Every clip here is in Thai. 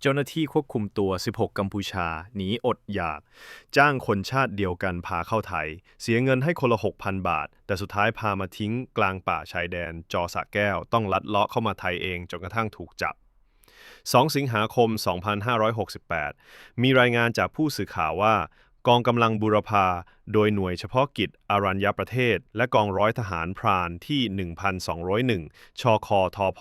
เจ้าหน้าที่ควบคุมตัว 16 กัมพูชา หนีอดอยาก จ้างคนชาติเดียวกันพาเข้าไทย เสียเงินให้คนละ 6,000 บาท แต่สุดท้ายพามาทิ้งกลางป่าชายแดน จอสระแก้ว ต้องลัดเลาะเข้ามาไทยเองจนกระทั่งถูกจับ 2 สิงหาคม 2568 มีรายงานจากผู้สื่อข่าวว่า กองกำลังบูรพาโดยหน่วยเฉพาะกิจอารัญญประเทศ และกองร้อยทหารพรานที่ 1201 ชคทพ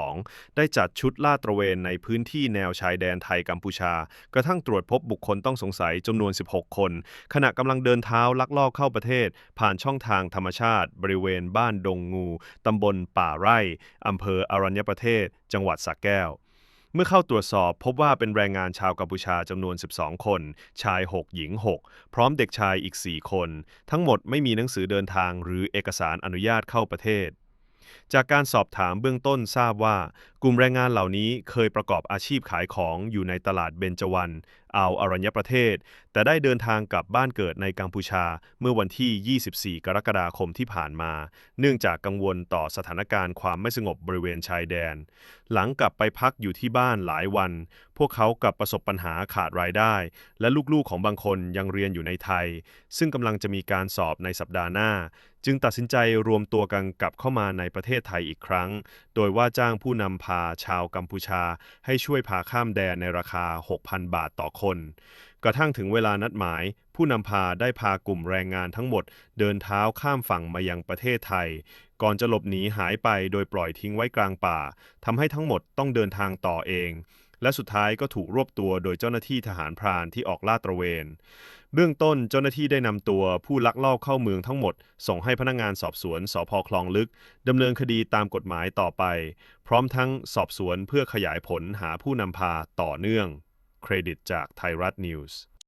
12 ได้จัดชุดลาดตระเวนในพื้นที่แนวชายแดนไทยกัมพูชา กระทั่งตรวจพบบุคคลต้องสงสัยจำนวน 16 คน ขณะกำลังเดินเท้าลักลอบเข้าประเทศ ผ่านช่องทางธรรมชาติ บริเวณบ้านดงงูตำบลป่าไร่อำเภออารัญญประเทศ จังหวัดสระแก้ว เมื่อเข้าตรวจสอบพบว่าเป็นแรงงานชาวกัมพูชาจำนวน 12 คน ชาย 6 หญิง 6 พร้อมเด็กชายอีก 4 คน ทั้งหมดไม่มีหนังสือเดินทางหรือเอกสารอนุญาตเข้าประเทศ จากการสอบถามเบื้องต้นทราบว่า กลุ่มแรงงานเหล่านี้เคยประกอบอาชีพขายของอยู่ในตลาดเบญจวรรณอ่าวอรัญญประเทศ แต่ได้เดินทางกลับบ้านเกิดในกัมพูชาเมื่อวันที่ 24 กรกฎาคมที่ผ่านมา เนื่องจากกังวลต่อสถานการณ์ความไม่สงบบริเวณชายแดน หลังกลับไปพักอยู่ที่บ้านหลายวัน พวกเขากลับประสบปัญหาขาดรายได้ และลูกๆของบางคนยังเรียนอยู่ในไทย ซึ่งกำลังจะมีการสอบในสัปดาห์หน้า จึงตัดสินใจรวมตัวกันกลับเข้ามาในประเทศไทยอีกครั้ง โดยว่าจ้างผู้นำพาชาวกัมพูชา ให้ช่วยพาข้ามแดนในราคา 6,000 บาทต่อคน กระทั่งถึงเวลานัดหมาย ผู้นำพาได้พากลุ่มแรงงานทั้งหมด เดินเท้าข้ามฝั่งมายังประเทศไทย ก่อนจะหลบหนีหายไปโดยปล่อยทิ้งไว้กลางป่าทำให้ทั้งหมดต้องเดินทางต่อเอง และสุดท้ายก็ถูกรวบตัวโดยเจ้าหน้าที่ทหารพรานที่ออกลาดตระเวน เบื้องต้นเจ้าหน้าที่ได้นำตัวผู้ลักลอบเข้าเมืองทั้งหมด ส่งให้พนักงานสอบสวนสพคลองลึกดำเนินคดีตามกฎหมายต่อไป พร้อมทั้งสอบสวนเพื่อขยายผลหาผู้นำพาต่อเนื่อง เครดิตจากไทยรัฐนิวส์